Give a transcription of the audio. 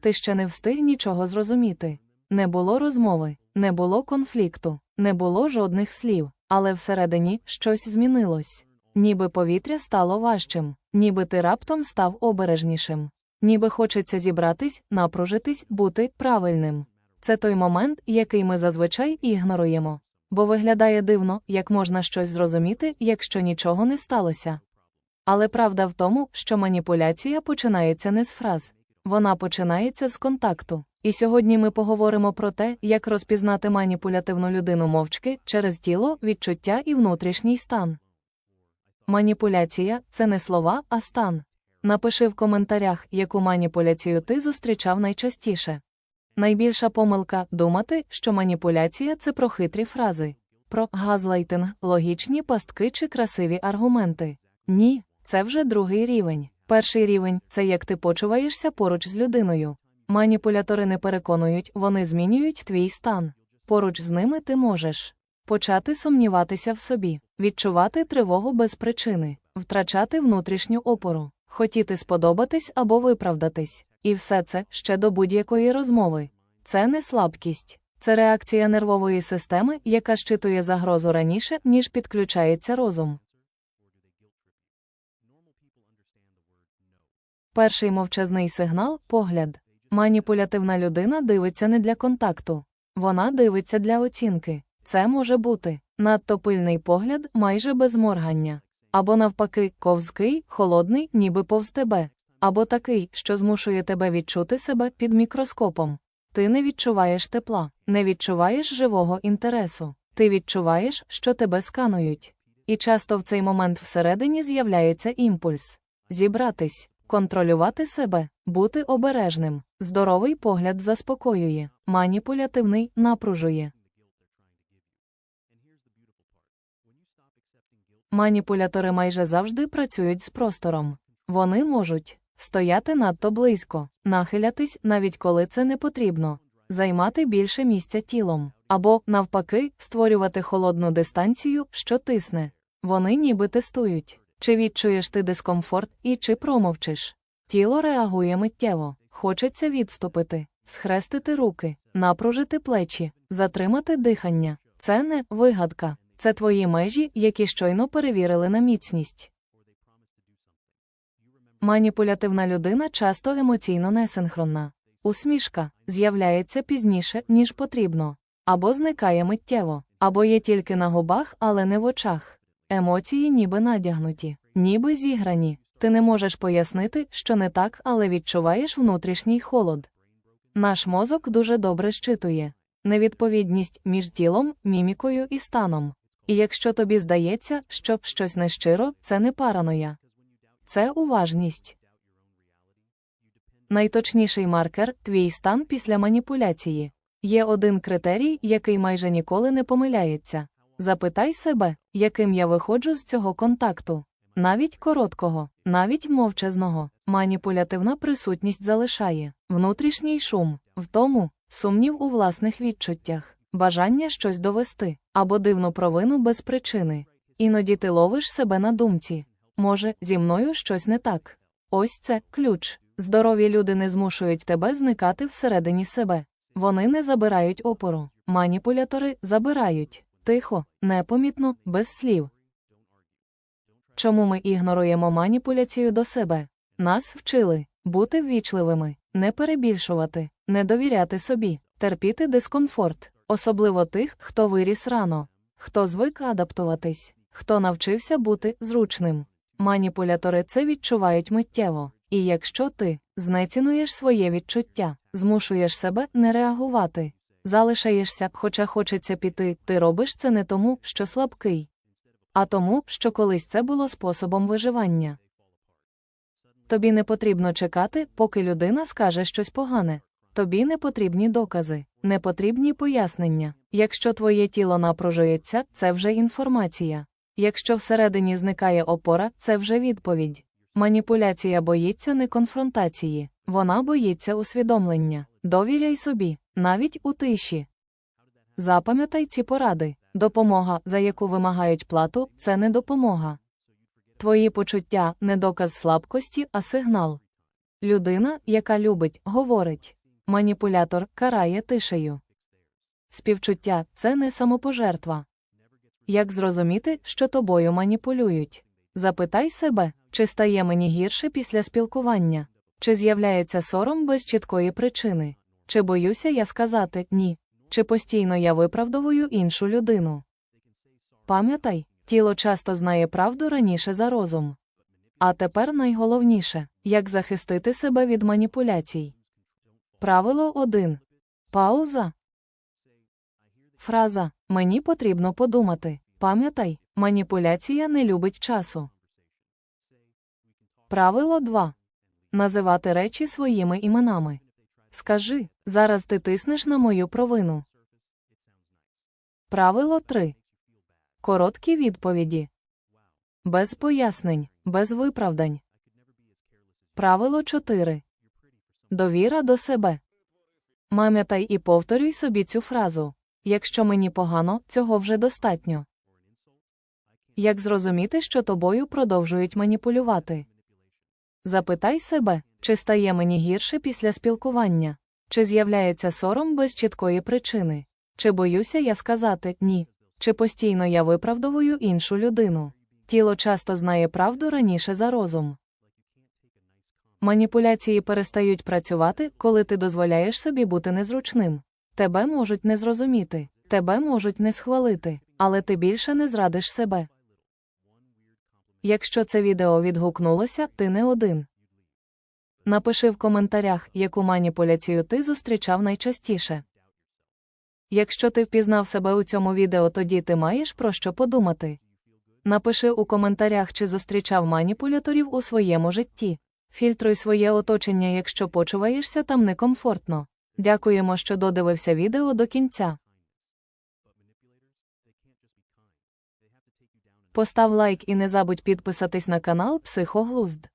ти ще не встиг нічого зрозуміти. Не було розмови, не було конфлікту, не було жодних слів, але всередині щось змінилось. Ніби повітря стало важчим, ніби ти раптом став обережнішим. Ніби хочеться зібратись, напружитись, бути правильним. Це той момент, який ми зазвичай ігноруємо. Бо виглядає дивно, як можна щось зрозуміти, якщо нічого не сталося. Але правда в тому, що маніпуляція починається не з фраз, вона починається з контакту. І сьогодні ми поговоримо про те, як розпізнати маніпулятивну людину мовчки через тіло, відчуття і внутрішній стан. Маніпуляція це не слова, а стан. Напиши в коментарях, яку маніпуляцію ти зустрічав найчастіше. Найбільша помилка думати, що маніпуляція це про хитрі фрази, про газлайтинг, логічні пастки чи красиві аргументи. Ні, це вже другий рівень. Перший рівень це як ти почуваєшся поруч з людиною. Маніпулятори не переконують, вони змінюють твій стан. Поруч з ними ти можеш почати сумніватися в собі, відчувати тривогу без причини, втрачати внутрішню опору, хотіти сподобатись або виправдатись. І все це ще до будь-якої розмови. Це не слабкість, це реакція нервової системи, яка щитує загрозу раніше, ніж підключається розум. Перший мовчазний сигнал погляд. Маніпулятивна людина дивиться не для контакту, вона дивиться для оцінки. Це може бути надто пильний погляд майже без моргання, або навпаки, ковзкий, холодний, ніби повз тебе, або такий, що змушує тебе відчути себе під мікроскопом. Ти не відчуваєш тепла, не відчуваєш живого інтересу, ти відчуваєш, що тебе сканують. І часто в цей момент всередині з'являється імпульс зібратись, контролювати себе, бути обережним. Здоровий погляд заспокоює, маніпулятивний напружує. Маніпулятори майже завжди працюють з простором. Вони можуть стояти надто близько, нахилятись, навіть коли це не потрібно, займати більше місця тілом, або, навпаки, створювати холодну дистанцію, що тисне. Вони ніби тестують, чи відчуєш ти дискомфорт і чи промовчиш. Тіло реагує миттєво, хочеться відступити, схрестити руки, напружити плечі, затримати дихання. Це не вигадка, це твої межі, які щойно перевірили на міцність. Маніпулятивна людина часто емоційно несинхронна. Усмішка з'являється пізніше, ніж потрібно, або зникає миттєво, або є тільки на губах, але не в очах. Емоції ніби надягнуті, ніби зіграні. Ти не можеш пояснити, що не так, але відчуваєш внутрішній холод. Наш мозок дуже добре щитує невідповідність між тілом, мімікою і станом. І якщо тобі здається, що щось нещиро, це не параноя. Це уважність. Найточніший маркер твій стан після маніпуляції. Є один критерій, який майже ніколи не помиляється. Запитай себе, яким я виходжу з цього контакту. Навіть короткого, навіть мовчазного, маніпулятивна присутність залишає внутрішній шум, в тому, сумнів у власних відчуттях, бажання щось довести або дивну провину без причини. Іноді ти ловиш себе на думці. Може, зі мною щось не так. Ось це ключ. Здорові люди не змушують тебе зникати всередині себе. Вони не забирають опору. Маніпулятори забирають тихо, непомітно, без слів. Чому ми ігноруємо маніпуляцію до себе? Нас вчили бути ввічливими, не перебільшувати, не довіряти собі, терпіти дискомфорт, особливо тих, хто виріс рано, хто звик адаптуватись, хто навчився бути зручним. Маніпулятори це відчувають миттєво, і якщо ти знецінуєш своє відчуття, змушуєш себе не реагувати, залишаєшся, хоча хочеться піти, ти робиш це не тому, що слабкий, а тому, що колись це було способом виживання. Тобі не потрібно чекати, поки людина скаже щось погане. Тобі не потрібні докази, не потрібні пояснення. Якщо твоє тіло напружується, це вже інформація. Якщо всередині зникає опора, це вже відповідь. Маніпуляція боїться не конфронтації, вона боїться усвідомлення. Довіряй собі, навіть у тиші. Запам'ятай ці поради. Допомога, за яку вимагають плату, це не допомога. Твої почуття не доказ слабкості, а сигнал. Людина, яка любить, говорить. Маніпулятор карає тишею. Співчуття це не самопожертва. Як зрозуміти, що тобою маніпулюють? Запитай себе, чи стає мені гірше після спілкування, чи з'являється сором без чіткої причини, чи боюся я сказати ні, чи постійно я виправдовую іншу людину. Пам'ятай, тіло часто знає правду раніше за розум. А тепер найголовніше як захистити себе від маніпуляцій. Правило 1. Пауза. Фраза Мені потрібно подумати. Пам'ятай, маніпуляція не любить часу. Правило 2. Називати речі своїми іменами. Скажи, зараз ти тиснеш на мою провину. Правило 3. Короткі відповіді. Без пояснень, без виправдань. Правило 4. Довіра до себе. Пам'ятай і повторюй собі цю фразу. Якщо мені погано, цього вже достатньо. Як зрозуміти, що тобою продовжують маніпулювати? Запитай себе, чи стає мені гірше після спілкування, чи з'являється сором без чіткої причини, чи боюся я сказати ні, чи постійно я виправдовую іншу людину. Тіло часто знає правду раніше за розум. Маніпуляції перестають працювати, коли ти дозволяєш собі бути незручним. Тебе можуть не зрозуміти, тебе можуть не схвалити, але ти більше не зрадиш себе. Якщо це відео відгукнулося, ти не один. Напиши в коментарях, яку маніпуляцію ти зустрічав найчастіше. Якщо ти впізнав себе у цьому відео, тоді ти маєш про що подумати. Напиши у коментарях, чи зустрічав маніпуляторів у своєму житті. Фільтруй своє оточення, якщо почуваєшся там некомфортно. Дякуємо, що додивився відео до кінця. Постав лайк і не забудь підписатись на канал Психоглузд.